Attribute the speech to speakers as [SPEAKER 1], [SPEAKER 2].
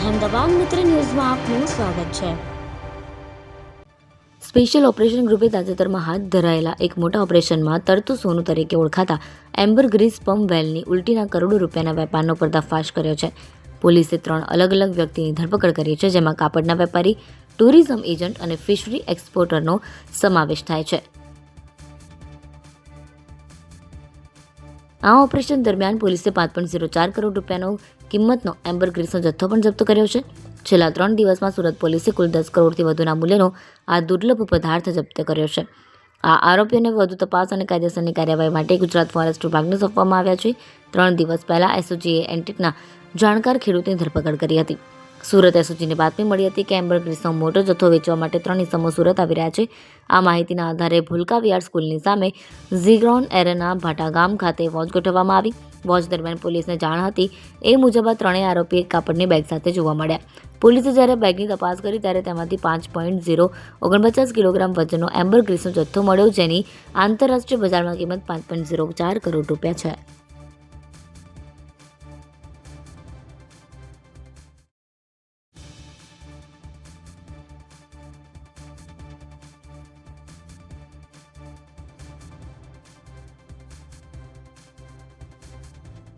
[SPEAKER 1] અહેમદાબાદ મિત્ર ન્યૂઝમાં આપનું સ્વાગત છે. સ્પેશિયલ ઓપરેશન ગ્રુપે તાજેતરમાં હાથ ધરાયેલા એક મોટા ઓપરેશનમાં તરતું સોનું તરીકે ઓળખાતા એમ્બર ગ્રીસ પમ્પ વેલની ઉલટીના કરોડો રૂપિયાના વેપારનો પર્દાફાશ કર્યો છે. પોલીસે ત્રણ અલગ અલગ વ્યક્તિની ધરપકડ કરી છે, જેમાં કાપડના વેપારી, ટુરિઝમ એજન્ટ અને ફિશરી એક્સપોર્ટરનો સમાવેશ થાય છે. આ ઓપરેશન દરમિયાન પોલીસે પાંચ પોઈન્ટ ઝીરો ચાર કરોડ રૂપિયાનો કિંમતનો એમ્બર ગ્રીસનો જથ્થો પણ જપ્ત કર્યો છે. છેલ્લા ત્રણ દિવસમાં સુરત પોલીસે કુલ દસ કરોડથી વધુના મૂલ્યનો આ દુર્લભ પદાર્થ જપ્ત કર્યો છે. આ આરોપીઓને વધુ તપાસ અને કાયદેસરની કાર્યવાહી માટે ગુજરાત ફોરેસ્ટ વિભાગને સોંપવામાં આવ્યા છે. ત્રણ દિવસ પહેલાં એસઓજીએ એન્ટિકના જાણકાર ખેડૂતની ધરપકડ કરી હતી. સુરત એસઓજીને બાતમી મળી હતી કે એમ્બર ગ્રીસનો મોટો જથ્થો વેચવા માટે ત્રણ ઇસમો સુરત આવી રહ્યા છે. આ માહિતીના આધારે ભૂલકા વિહાર સ્કૂલની સામે ઝીગ્રોન એરેના ભાટા ગામ ખાતે વોચ ગોઠવવામાં આવી. વોચ દરમિયાન પોલીસને જાણ હતી. એ મુજબ આ ત્રણેય આરોપી એક કાપડની બેગ સાથે જોવા મળ્યા. પોલીસે જ્યારે બેગની તપાસ કરી ત્યારે તેમાંથી પાંચ પોઈન્ટ ઝીરો ઓગણપચાસ કિલોગ્રામ વજનનો એમ્બર ગ્રીસનો જથ્થો મળ્યો, જેની આંતરરાષ્ટ્રીય બજારમાં કિંમત પાંચ પોઈન્ટ ઝીરો ચાર કરોડ રૂપિયા છે.